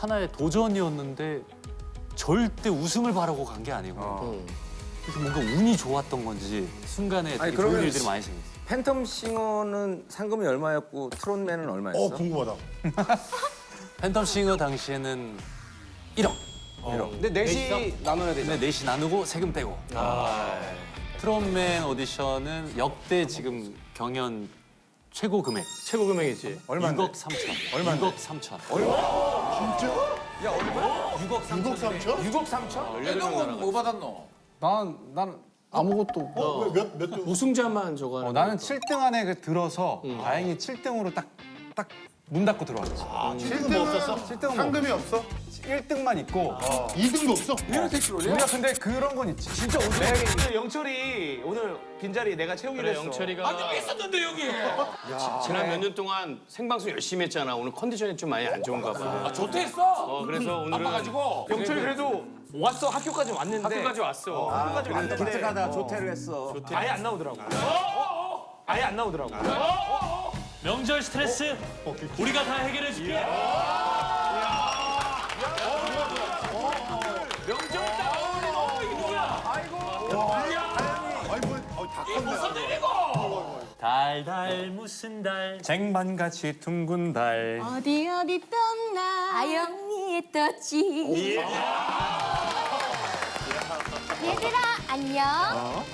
하나의 도전이었는데 절대 우승을 바라고 간 게 아니고 그래서 뭔가 운이 좋았던 건지 순간에 되게 아니, 좋은 그러면 일들이 많이 생겼어요. 팬텀 싱어는 상금이 얼마였고 트롯맨은 얼마였어? 어 궁금하다. 팬텀 싱어 당시에는 1억. 근데 넷이 나눠야 되죠. 근데 넷이 나누고 세금 빼고. 트롯맨 오디션은 역대 지금 경연 최고 금액 최고 금액이지. 6억 3천. 얼마? 6억 3천. 진짜? 6억 3천. 6억 3천? 6억 3천? 애동은 뭐 받았노? 난, 난 아무것도. 어, 몇, 몇 등? 우승자만 저거 하는 어, 나는 7등 안에 그 들어서 다행히 7등으로 딱 딱 문 닫고 들어왔지. 7등은 뭐 없었어? 7등은 뭐 상금이 없어? 1등만 있고. 2등도 없어? 우리가 근데 그런 건 있지. 진짜 오늘 영철이 오늘 빈자리 내가 채우기로 그래, 했어. 영철이가 아니 있었는데 여기. 지난 몇 년 동안 생방송 열심히 했잖아. 오늘 컨디션이 좀 많이 안 좋은가 봐. 아 좋댔어. 어, 그래서 오늘은 아파가지고. 영철이 그래도 왔어 학교까지 왔는데 학교까지 왔어. 학교까지 왔는데 기특하다 조퇴를 했어. 아예 안 나오더라고. 아예 안 나오더라고. 명절 스트레스 우리가 다 해결해 줄게. 명절 딱 어울리고. 이게 뭐, 어, 다 컸네. 달달 무슨 달? 쟁반같이 둥근 달. 어디 어디 떴나? 아영 위에 떴지. 얘들아 안녕.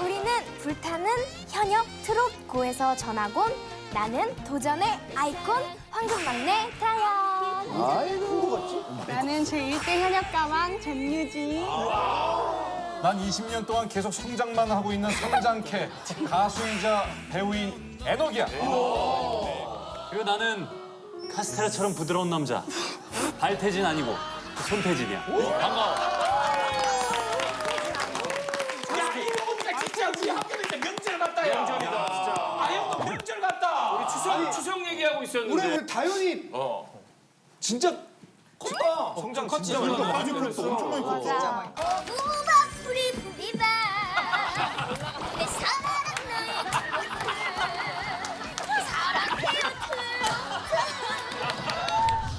우리는 불타는 현역 트롯고에서 전학 온 나는 도전의 아이콘 황금막내 다현 나는 제1대 현역 가왕 전유진 난 20년 동안 계속 성장만 하고 있는 성장캐 가수이자 배우인 에녹이야. 그리고 나는 카스테라처럼 부드러운 남자. 발태진 아니고 손태진이야. 야 있었는데. 우리 다현이 진짜 컸다. 성장 진짜 그러니까 많이 컸어. 엄청 많이 컸어. 우박 뿌리 뿌리바 내 사랑은 너의 사랑해요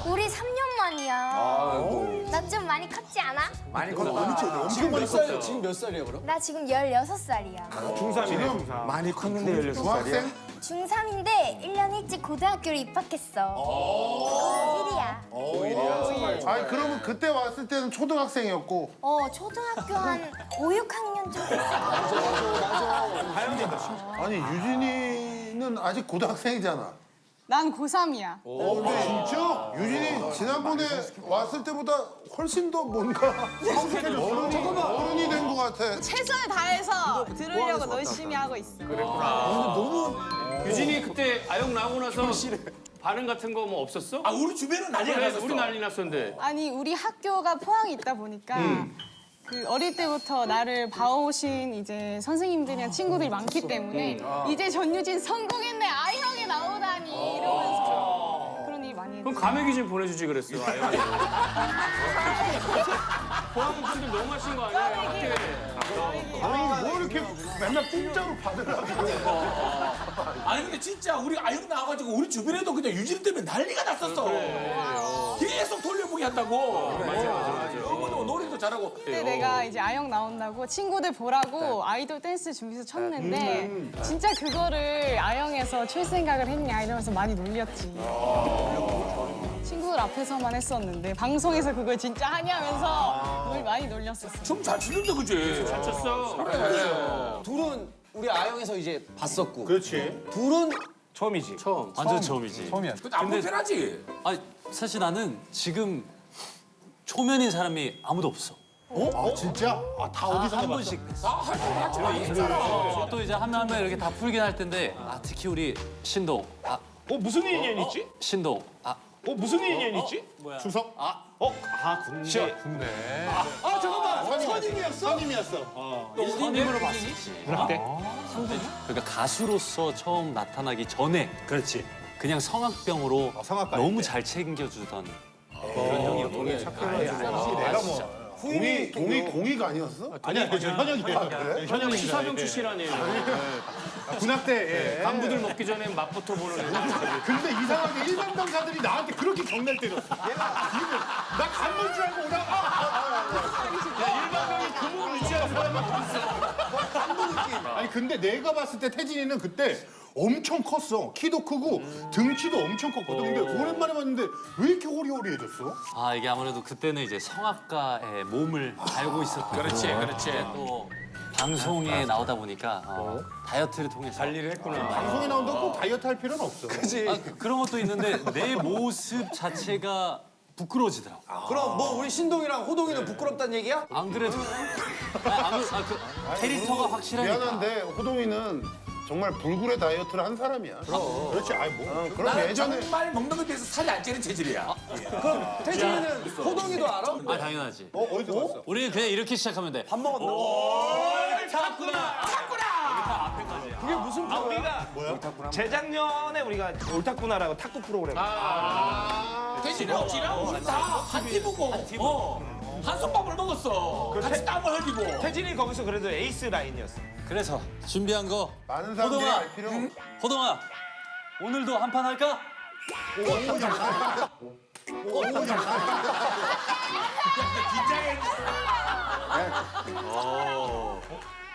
우리 3년 만이야 나좀 많이 컸지 않아? 많이 컸다. 엄청 많이 컸어. 지금 몇 살이야, 그럼? 나 지금 16살이야 중3이네 중3. 많이 컸는데 16살이야? 중학생? 중3인데 1년 일찍 고등학교를 입학했어. 고1이야. 아니 그러면 그때 왔을 때는 초등학생이었고. 어 초등학교 한 5, 6학년 좀 됐어. 아니 유진이는 아직 고등학생이잖아. 난 고3이야. 진짜? 유진이 지난번에 왔을 때보다 훨씬 더 뭔가 어른이, 어른이 된 것 같아. 최선을 다해서 들으려고 열심히 하고 있어. 그때 아영 나오고 나서 반응 같은 거 뭐 없었어? 아 우리 주변은 그래, 났었어. 우리 난리 났었는데. 아니 우리 학교가 포항에 있다 보니까 그 어릴 때부터 나를 봐오신 이제 선생님들이랑 친구들이 많기 때문에 이제 전유진 성공했네 아형에 나오다니 이러면서 그런 일 많이 그럼 했지. 감액이 좀 보내주지 그랬어, 아영이. 포항 분들 너무 하신 거 아니야? 어떻게. 아니 뭐 이렇게 맨날 공짜로 받으려고 그래. 아니 근데 진짜 우리 아영 나와가지고 우리 주변에도 그냥 유진 때문에 난리가 났었어. 계속 돌려보기 한다고. 맞아 맞아 맞아. 이번에 노래도 잘하고. 그때 내가 이제 아영 나온다고 친구들 보라고 아이돌 댄스 준비해서 쳤는데 진짜 그거를 아영에서 출 생각을 했냐 이러면서 많이 놀렸지. 친구들 앞에서만 했었는데 방송에서 그걸 진짜 하냐면서 뭘 많이 놀렸었어. 좀잘 추는데 그지? 잘 쳤어. 둘은 우리 아영에서 이제 봤었고 그렇지. 둘은 처음이지. 처음. 완전 처음 이지. 처음이야. 근데 안 불편하지? 아니 사실 나는 지금 초면인 사람이 아무도 없어. 아 진짜? 아다 어디서 한? 번씩 뵀어. 아할줄 있잖아. 또 이제 하면 하면 이렇게 다 풀긴 할 텐데 아 특히 우리 신동 아 어 무슨 인연이 있지? 신동 아 어 무슨 인연이 있지? 추석? 어? 아 군대. 군대. 아 잠깐만 선임이었어? 선임이었어. 선임으로 봤었지. 그러니까 가수로서 처음 나타나기 전에 그렇지. 그냥 성악병으로 성악가 너무 잘 챙겨주던 그런 형이었거든. 내가 뭐 공이 공이 공이가 아니었어? 아니야, 현역이에요. 아, 그래? 현역 시사병 출신 아니에요. 군악대. 예. 간부들 먹기 전에 맛부터 보는 애. 근데 이상하게 일반 병사들이 나한테 그렇게 경례를 때렸어. 나 간문 줄 알고 오다가 아, 아, 아, 아. 일반병이 근무를 유지하는 사람이 어딨어. 아니 근데 내가 봤을 때 태진이는 그때 엄청 컸어. 키도 크고 등치도 엄청 컸거든. 근데 오랜만에 봤는데 왜 이렇게 호리호리해졌어? 아 이게 아무래도 그때는 이제 성악가의 몸을 알고 있었고 그렇지, 그렇지. 또 방송에 나오다 보니까 어, 다이어트를 통해서 관리를 했구나. 방송에 나온다고 꼭 다이어트 할 필요는 없어. 아, 그- 그런 것도 있는데 내 모습 자체가 부끄러워지더라고. 그럼 뭐 우리 신동이랑 호동이는 부끄럽다는 얘기야? 안 그래도 아, 아무, 아, 그 캐릭터가 확실하니까. 미안한데 호동이는 정말 불굴의 다이어트를 한 사람이야. 그렇지. 아이 뭐. 그럼 나는 예전에 정말 먹는 것에 비해서 살이 안 찌는 체질이야. 그럼 태진이는 호동이도 알아? 아 당연하지. 어 어디서 봤어? 우리는 그냥 이렇게 시작하면 돼. 밥 먹었나? 그게 무슨 아, 우리가 재작년에 우리가 옳다구나라고 탁구 프로그램. 태진이랑 지랑 우리 다한 팀이고 어, 한솥밥을 먹었어. 같이 땀을 흘리고. 태진이 거기서 그래도 에이스 라인이었어. 그래서 준비한 거 많은 사람들이 호동아. 알 필요 없어. 호동아 오늘도 한 판 할까?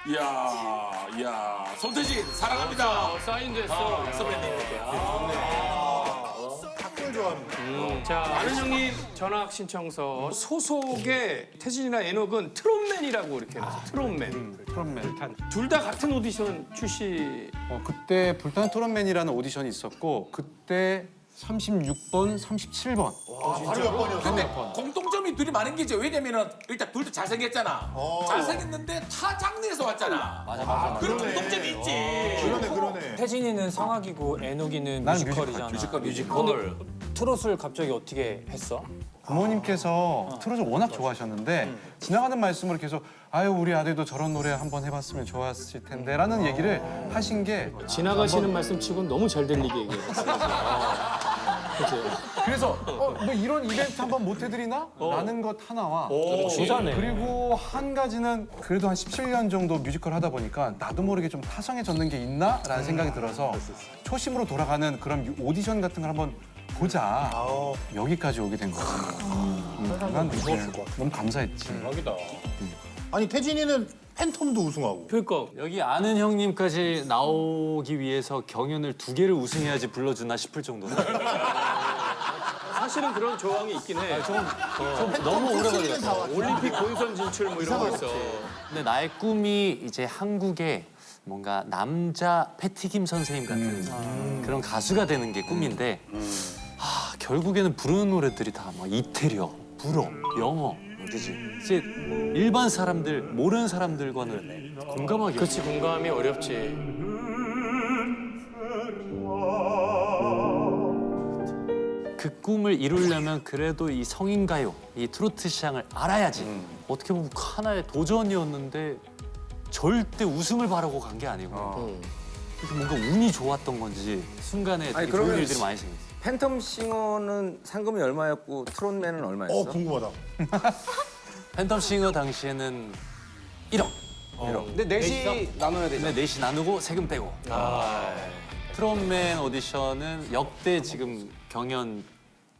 이야, 이야. 손태진 사랑합니다. 어, 사인됐어. 선배님. 탁 구를 좋아합니다. 자, 아는 형님 전학 신청서 소속의 태진이나 에녹은 트롯맨이라고 이렇게 해놨어. 트롯맨. 트롯맨. 둘 다 같은 오디션 출시. 어, 그때 불타는 트롯맨이라는 오디션이 있었고 그때 36번, 37번. 바로 몇 번이었어? 근데 공통점이 둘이 많은 게 이제 왜냐면은 일단 둘 다 잘생겼잖아. 잘생겼는데 타 장르에서 왔잖아. 맞아, 맞아. 그런 공통점이 있지. 그러네 그러네. 태진이는 성악이고 애녹이는 뮤지컬이잖아. 뮤지컬, 뮤지컬. 트롯을 갑자기 어떻게 했어? 부모님께서 트롯을 워낙 좋아하셨는데 지나가는 말씀을 계속 아유 우리 아들도 저런 노래 한번 해봤으면 좋았을 텐데라는 얘기를 하신 게 지나가시는 말씀 치고는 너무 잘 들리게 얘기했어. 그래서 어, 뭐 이런 이벤트 한번 못 해드리나? 라는 것 하나와 부자네. 그리고 한 가지는 그래도 한 17년 정도 뮤지컬 하다 보니까 나도 모르게 좀 타성해졌는 게 있나? 라는 생각이 들어서 초심으로 돌아가는 그런 오디션 같은 걸 한번 보자. 여기까지 오게 된 거지. 음, 난 이제 너무 감사했지. 아니 태진이는 팬텀도 우승하고. 그러니까 여기 아는 형님까지 나오기 위해서 경연을 두 개를 우승해야지 불러주나 싶을 정도로 사실은 그런 조항이 있긴 해. 좀 너무 오래 걸렸어. 올림픽 본선 진출 뭐 이런 거 있어. 근데 나의 꿈이 이제 한국의 뭔가 남자 패티김 선생님 같은 그런 가수가 되는 게 꿈인데 아, 결국에는 부르는 노래들이 다 막 이태리어, 불어, 영어 그지 이제 일반 사람들 모르는 사람들과는 공감하기 그렇지 공감이 어렵지. 그 꿈을 이루려면 그래도 이 성인 가요, 이 트로트 시장을 알아야지. 어떻게 보면 하나의 도전이었는데 절대 우승을 바라고 간 게 아니고 그래서 뭔가 운이 좋았던 건지 순간에 되게 아니, 좋은 일들이 많이 생겼어. 팬텀 싱어는 상금이 얼마였고 트롯맨은 얼마였어? 어 궁금하다. 팬텀싱어 당시에는 1억. 근데 넷이 나눠야 되잖아. 근데 넷이 나누고 세금 빼고. 트롯맨 오디션은 역대 지금 경연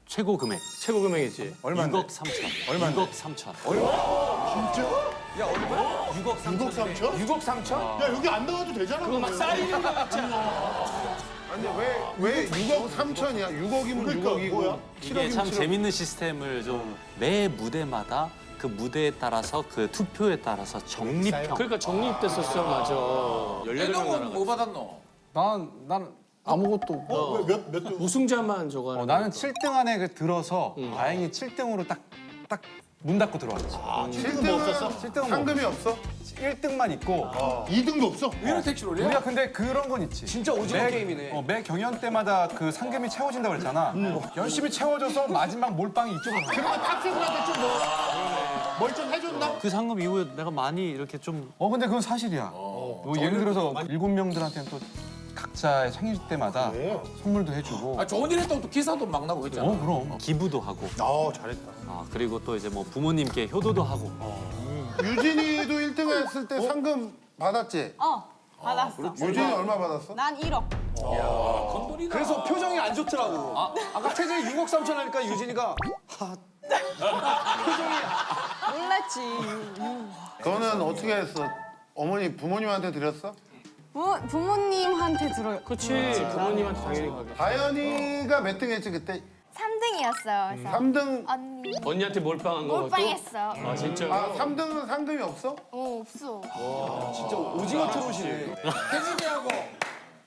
최고 금액 최고 금액이지. 6억 3천. 얼마? 6억 3천. 진짜? 야 얼마? 6억 3천? 6억 3천? 야 여기 안 나와도 되잖아. 그거 막 쌓이는 거아 니 왜왜 6억 3천이야? 6억이면 그러니까 6억이고 뭐야? 7억이면 이게 참 7억. 재밌는 시스템을 좀 매 무대마다 그 무대에 따라서 그 투표에 따라서 적립형. 그러니까 정립됐었어 맞아. 18명 애동은. 뭐 받았노? 난, 난 아무것도. 어, 몇, 몇 등? 우승자만 저거 하는 어, 나는 거니까. 7등 안에 그 들어서 다행히 7등으로 딱, 딱 문 닫고 들어왔지. 7등 뭐 없었어? 7등은 뭐 상금이 없어? 1등만 있고. 2등도 없어? 왜 이렇게 택시로 올려? 우리가 근데 그런 건 있지. 진짜 오징어 게임이네. 어, 매 경연 때마다 그 상금이 채워진다고 그랬잖아. 열심히 채워져서 마지막 몰빵이 이쪽으로 가. 그러면 탑승들한테 좀뭐 좀 해줬나? 그 상금 이후에 내가 많이 이렇게 좀 어 근데 그건 사실이야. 뭐 예를 들어서 일곱 명들한테는 또 각자의 생일 때마다 선물도 해주고. 아 좋은 일 했다고 또 기사도 막 나고 했잖아. 어 그럼. 기부도 하고 아 잘했다. 아, 그리고 또 이제 뭐 부모님께 효도도 하고 유진이도 1등 했을 때 상금 받았지? 어 받았어. 유진이 얼마 받았어? 난 1억. 건돌이다. 그래서 표정이 안 좋더라고. 아, 까 태진이 6억 3천 하니까 유진이가 몰랐지. 너는 어떻게 했어? 어머니 부모님한테 드렸어? 부, 부모님한테 들어요. 그렇지 부모님한테 당연히 가게. 다현이가 몇 등 했지 그때? 3등이었어요. 그래서 3등 언니 언니한테 몰빵한 거 몰빵했어. 아 진짜. 아 3등은 상금이 없어? 어 없어. 진짜 오징어 트롯이네. 태진이하고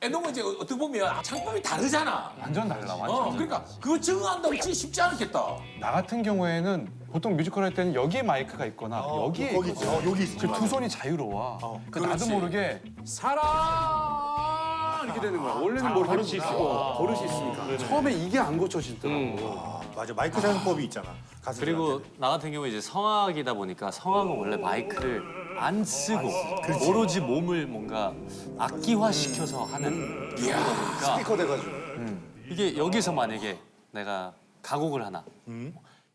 애동은 이제 어떻게 보면 창법이 다르잖아. 완전 달라 완전. 어, 그러니까 그거 적응한다고 진짜 쉽지 않겠다. 나 같은 경우에는 보통 뮤지컬 할 때는 여기에 마이크가 있거나 여기에 거기 있거든. 있지. 어, 여기. 그두 손이 자유로워. 그 나도 모르게 사랑 이렇게 되는 거야. 원래는 뭘 버릇이 있고 버릇이 있으니까. 처음에 이게 안 고쳐지더라고. 맞아 마이크 사용법이 있잖아. 그리고 나 같은 경우 이제 성악이다 보니까 성악은 원래 마이크를 안 쓰고 오로지 몸을 뭔가 악기화 시켜서 하는 기구다 보니까 스피커 돼가지고. 이게 여기서 만약에 내가 가곡을 하나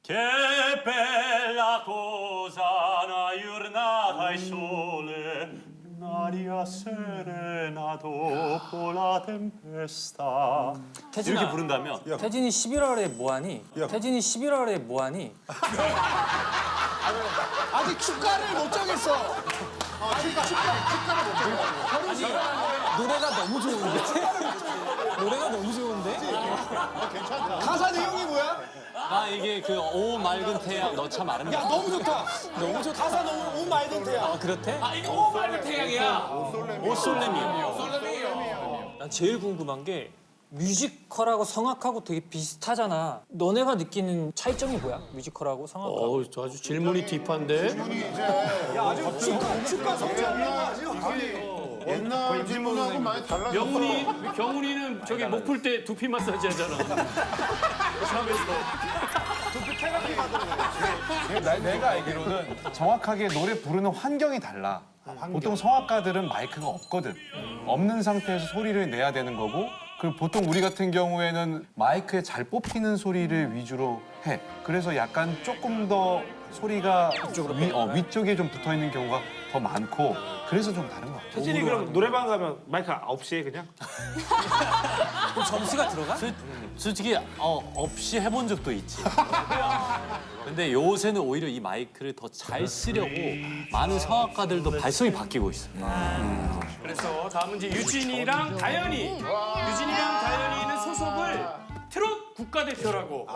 Che bella cosa una giornata al sole, un'aria serena dopo la tempesta. 태진아, 이렇게 부른다면 태진이 11월에 뭐하니? 태진이 11월에 뭐하니? 아직 축가를 못 정했어. 노래가 너무 좋은데? 노래가 너무 좋은데? 가사 내용이 뭐야? 아 이게 그 오 맑은 태양 너참 아름다워 너무 좋다. 너무 좋다. 가사 너무 오 맑은 태야. 아 그렇대? 아 이거 오마이갓 태양이야. 오솔레미오 솔레미요. 난 제일 궁금한 게 뮤지컬하고 성악하고 되게 비슷하잖아. 너네가 느끼는 차이점이 뭐야? 뮤지컬하고 성악하고? 어우 저 아주 질문이 딥한데. 축가 성장이야. 옛날 질문하고 많이 달라졌어. 경훈이 경훈이는 저기 목 풀 때 두피 마사지 하잖아. 샵에서. 나, 내가 알기로는 정확하게 노래 부르는 환경이 달라. 보통 성악가들은 마이크가 없거든. 없는 상태에서 소리를 내야 되는 거고, 그 보통 우리 같은 경우에는 마이크에 잘 뽑히는 소리를 위주로 해. 그래서 약간 조금 더 소리가 위, 어, 위쪽에 좀 붙어 있는 경우가 더 많고, 그래서 좀 다른 것 같아. 태진이 그럼 노래방 가면 마이크 없이 해 그냥? 그럼 점수가 들어가? 솔- 솔직히 어, 없이 해본 적도 있지. 근데 요새는 오히려 이 마이크를 더 잘 쓰려고 많은 성악가들도 발성이 바뀌고 있어. 그래서 다음은 이제 유진이랑 다현이. 유진이랑 다현이는 소속을 트롯 국가대표라고.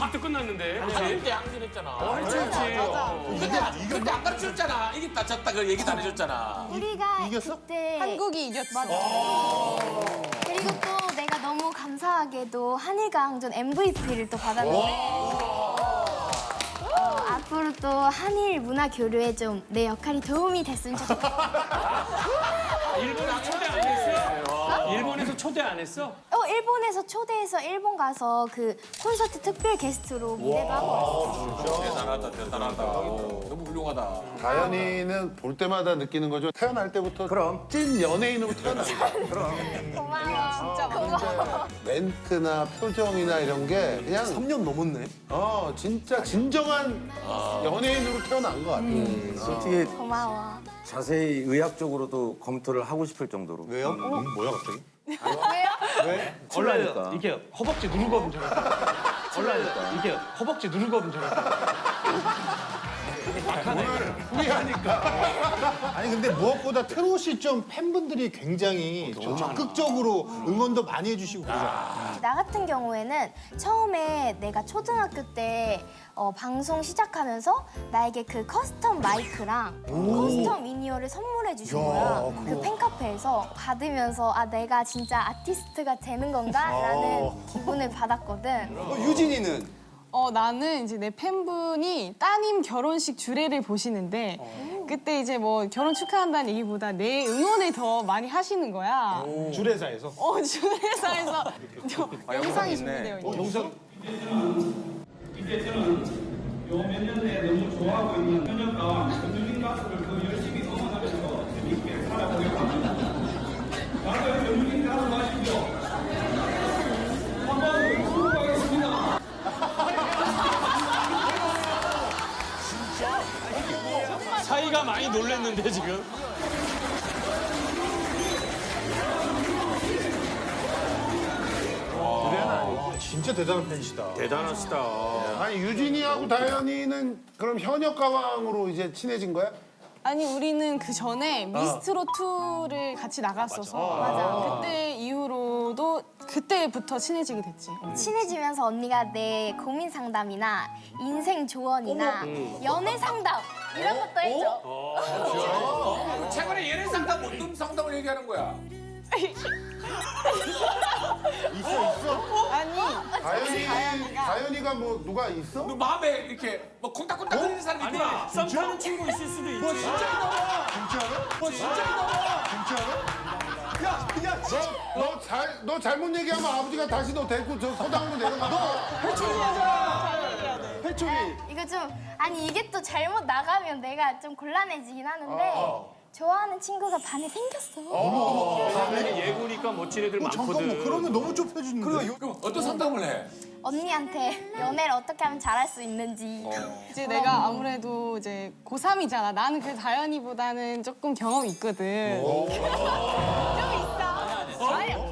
전에 이제 올림픽도 끝났는데. 그렇지? 그때 양진 했잖아. 어, 했지, 했지. 어. 근데 그때 안 가르쳐줬잖아. 이겼다 졌다 그 얘기도 안 해줬잖아. 우리가 이겼어? 그때 한국이 이겼어. 그리고 또 내가 너무 감사하게도 한일강전 MVP를 또 받았는데 어, 앞으로 또 한일 문화 교류에 좀 내 역할이 도움이 됐으면 좋겠어. 일본에서 초대 초대 안 했어? 어 일본에서 초대해서 일본 가서 그 콘서트 특별 게스트로 무대도 하고 왔어. 대단하다 대단하다. 너무 훌륭하다. 다현이는 볼 때마다 느끼는 거죠. 태어날 때부터 그럼 찐 연예인으로 태어났어. 고마워. 진짜 고마워. 멘트나 표정이나 이런 게 그냥 3년 넘었네. 어 진짜 진정한 연예인으로 태어난 것 같아. 솔직히 고마워. 자세히 의학적으로도 검토를 하고 싶을 정도로. 왜요? 음, 뭐야 갑자기? 왜요? 콜라니까. 이게 허벅지 누르고 하면 되나? 콜라니까. 이게 허벅지 누르 고 하면 되나? 아니 근데 무엇보다 트롯이 좀 팬분들이 굉장히 좀 적극적으로 응원도 많이 해주시고 그러잖아. 나 같은 경우에는 처음에 내가 초등학교 때 어, 방송 시작하면서 나에게 그 커스텀 마이크랑 커스텀 미니어를 선물해 주신 거야. 그 팬카페에서 받으면서 아 내가 진짜 아티스트가 되는 건가라는 기분을 받았거든. 어, 유진이는 어 나는 이제 내 팬분이 따님 결혼식 주례를 보시는데 그때 이제 뭐 결혼 축하한다는 얘기보다 내 응원을 더 많이 하시는 거야. 주례사에서. 어 주례사에서 영상이 준비되어 있는. 영상 사 이가 많이 놀랬는데 지금. 진짜 대단한 팬이시다. 대단하시다. 아니 유진이하고 다현이는 그럼 현역 가왕으로 이제 친해진 거야? 아니 우리는 그 전에 미스트롯 2를 같이 나갔어서 맞아. 그때 이후로도 그때부터 친해지게 됐지. 친해지면서 언니가 내 고민 상담이나 인생 조언이나 연애 상담 이런 것도 해줘. 최근에 연애 상담 어떤 상담을 얘기하는 거야? 있어 있어. 아니 다현이 다현이가 다현이가 뭐 누가 있어? 너 마음에 이렇게 뭐 콩닥콩닥 거리는 사람 있구나. 썸 타는 친구 있을 수도 있지. 뭐 진짜 이놈아. 진짜로? 뭐 진짜 이놈아. 진짜로? 야, 그냥 너잘 너 잘못 얘기하면 아버지가 다시 너 데리고 저 서당으로 내려가. 이 거 좀 아니 이게 또 잘못 나가면 내가 좀 곤란해지긴 하는데 좋아하는 친구가 반에 생겼어. 예고니까 멋진 애들 많거든. 잠깐만 그러면 너무 좁혀지는데. 그럼 어떤 상담을 해? 언니한테 연애를 어떻게 하면 잘할 수 있는지. 이제 내가 아무래도 이제 고3이잖아. 나는 그 다현이보다는 조금 경험이 있거든.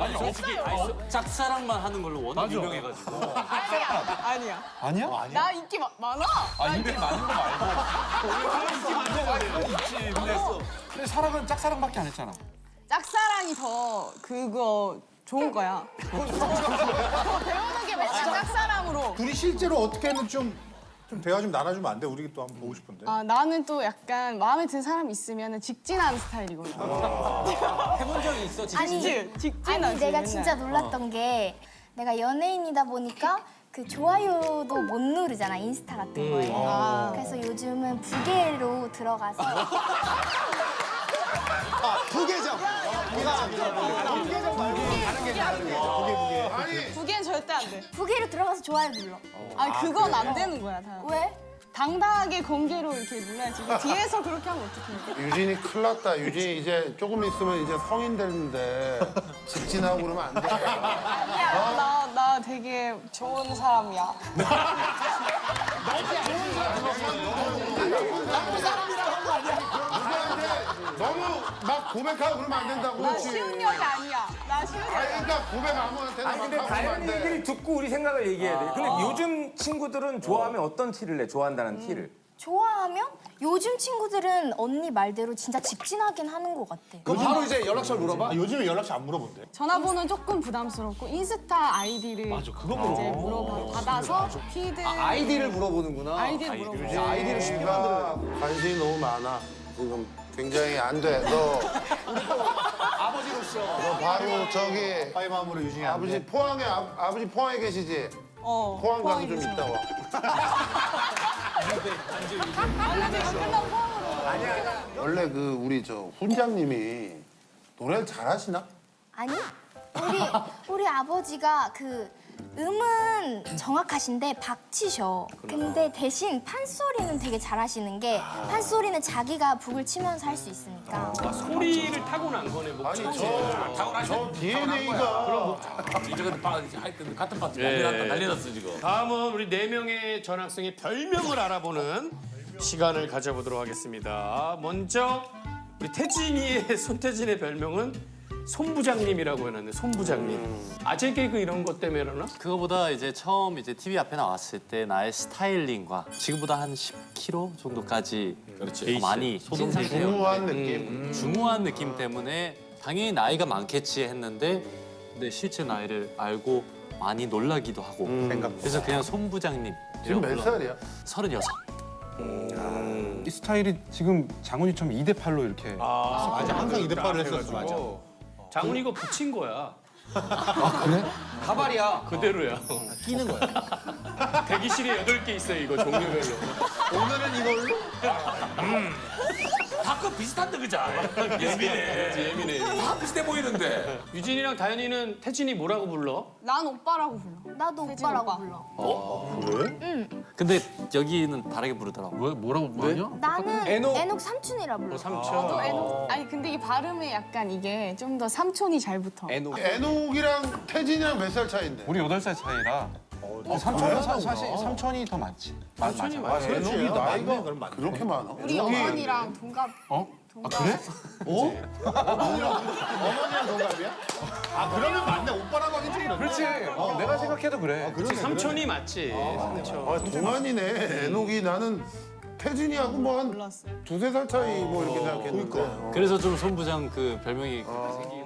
아니야. 아니 솔직히 아니, 짝사랑만 하는 걸로 워낙 유명해가지고. 아니야. 아니야. 아니야? 나 인기 마- 많아. 아 인기 많은 거 말고. 인기 많은 거 말고 있지. 근데, 근데 사랑은 짝사랑밖에 안 했잖아. 짝사랑이 더 그거 좋은 거야. 더 배우는 게 많아. 짝사랑으로. 둘이 실제로 어떻게는 좀, 좀 대화 좀 나눠주면 안 돼? 우리 또 한번 보고 싶은데. 아 나는 또 약간 마음에 든 사람 있으면 직진하는 스타일이거든. 해본 적이 있어 진짜. 아니, 직진하지. 아니 내가 맨날. 진짜 놀랐던 게 내가 연예인이다 보니까 그 좋아요도 못 누르잖아 인스타 같은 거에. 아. 그래서 요즘은 부계로 들어가서 부계정. 부계정 말고 다른 게 다른 부기엔 절대 안 돼. 부계로 들어가서 좋아요 눌러. 아니 그건 안 되는 거야 다. 왜? 당당하게 공개로 이렇게 눌러야지. 뒤에서 그렇게 하면 어떡해. 유진이 큰일 났다. 유진이 이제 조금 있으면 이제 성인 되는데 직진하고 그러면 안 돼. 나, 나 되게 좋은 사람이야. 누구한테 너무 막 고백하고 그러면 안 된다고. 나 그렇지. 쉬운 년이 아니야. 나 쉬운 아니 년이 그러니까 고백 아무한테나 아니 막 근데 하고 그러면 안 다현이 돼. 얘기를 듣고 우리 생각을 얘기해야 돼. 근데 아. 요즘 친구들은 좋아하면 어떤 티를 내? 좋아한다는 티를. 좋아하면 요즘 친구들은 언니 말대로 진짜 직진하긴 하는 것 같아. 그럼 바로 이제 연락처를 물어봐. 아, 요즘에 연락처 안 물어본대. 전화번호는 조금 부담스럽고 인스타 아이디를 맞아, 그거 이제 물어봐 받아서 피드 아 이디를 물어보는구나. 아이디를 물어봐. 아이디를 쉽게 만들어. 관심이 너무 많아. 지금 굉장히 안 돼. 너 아버지로서. 너 바로 저기 파이 마음으로 유진이 안 아버지 돼. 포항에 아, 아버지 포항에 계시지? 어. 포항 가서 좀. 있다 와. 아 끝나고 포항으로. 원래 그 우리 저 훈장님이 노래를 잘하시나? 아니 우리 우리 아버지가 그 음은 정확하신데 박치셔. 근데 대신 판소리는 되게 잘하시는 게 판소리는 자기가 북을 치면서 할 수 있으니까. 소리를 타고난 거네 아니 목청이. 저, 저 DNA가 이제 근데 바, 하여튼 같은 파트 예. 난리 났다 난리 났어 지금. 다음은 우리 네 명의 전학생의 별명을 알아보는 시간을 가져보도록 하겠습니다. 먼저 우리 태진이의 손태진의 별명은 손 부장님이라고 해놨네. 손 부장님. 아재 개그 이런 것 때문에 그러나? 그거보다 이제 처음 이제 TV 앞에 나왔을 때 나의 스타일링과 지금보다 한 10kg 정도까지 더 많이 소동되고 중후한 느낌. 중후한 느낌 때문에 당연히 나이가 많겠지 했는데 근데 실제 나이를 알고 많이 놀라기도 하고 그래서 그냥 손 부장님 지금 몇 살이야? 서른여섯 이 스타일이 지금 장훈이처럼 2대 8로 이렇게 맞아, 항상 이대파를 했었어. 맞아. 장훈이 이거 붙인 거야. 가발이야. 그대로야. 끼는 거야. 대기실에 여덟 개 있어요, 이거 종류별로. 오늘은 이걸로? 다그 비슷한데 그자. 예민해. 예민해. 다 비슷해 보이는데. 유진이랑 다현이는 태진이 뭐라고 불러? 난 오빠라고 불러. 나도 오빠라고 오빠. 불러. 근데 여기는 다르게 부르더라고. 뭐, 뭐라고 뭐냐? 나는 애녹. 애녹, 삼촌이라 불러. 저도 애녹. 아니 근데 이 발음에 약간 이게 좀 더 삼촌이 잘 붙어. 애녹. 애녹이랑 태진이랑 몇 살 차인데? 우리 여덟 살 차이라 삼촌은 사, 사실 삼촌이 더 많지. 맞, 맞아. 맞아. 나이가 그렇게 많아? 우리 어머니랑 동갑. 어? 동갑. 어머니랑 동갑이야? 아 그러면 맞네 오빠라고 하긴 좀 그렇네 그렇지. 내가 생각해도 그래. 그러네, 삼촌이 맞지. 삼촌. 그래. 아 동안이네 애녹이 나는 태진이하고 뭐 한. 두세 살 차이 뭐 이렇게 생각했는데 그래서 좀 손부장 그 별명이 그렇게 생긴